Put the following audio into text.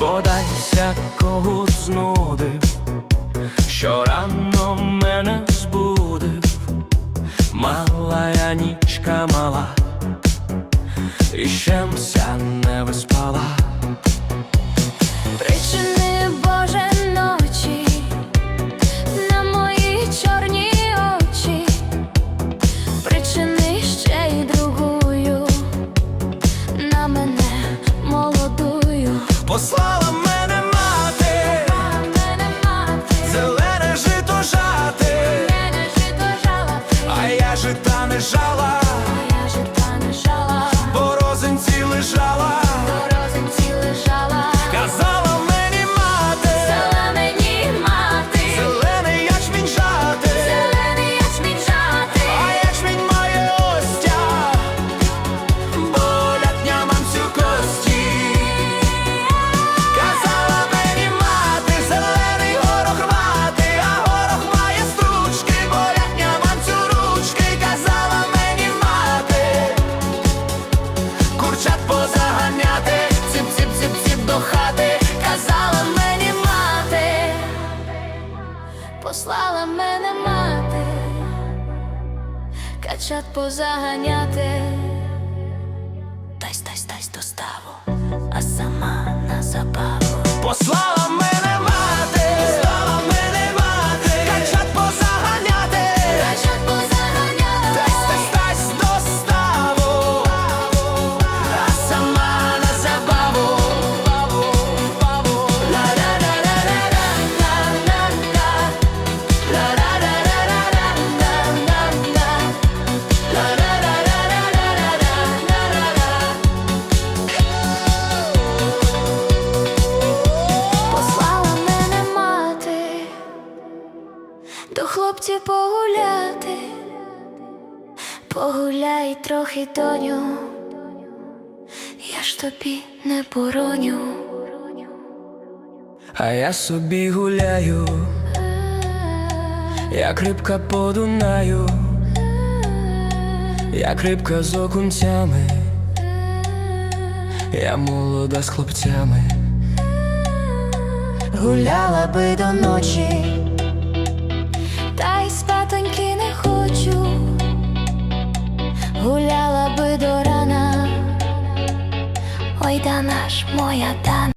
Бодайся когут знудив, що рано мене збудив, мала я нічка мала, і ще не виспала. Причини Боже ночі на мої чорні очі, причини ще й другую на мене молодую. Послала мене мати, мене мати, зелене жито жати, жито жала, а я жита не жала, а я жита не жала, по розинці лежала, мене мати, качат позаганяти, дай дай дай доставу, а сама на забаву. Послала до хлопців погуляти, погуляй трохи, доню, я ж тобі не бороню. А я собі гуляю, як рибка по Дунаю, як рибка з окунцями, я молода з хлопцями. Гуляла би до ночі, Гуляла би до рана, ой да наш моя дана.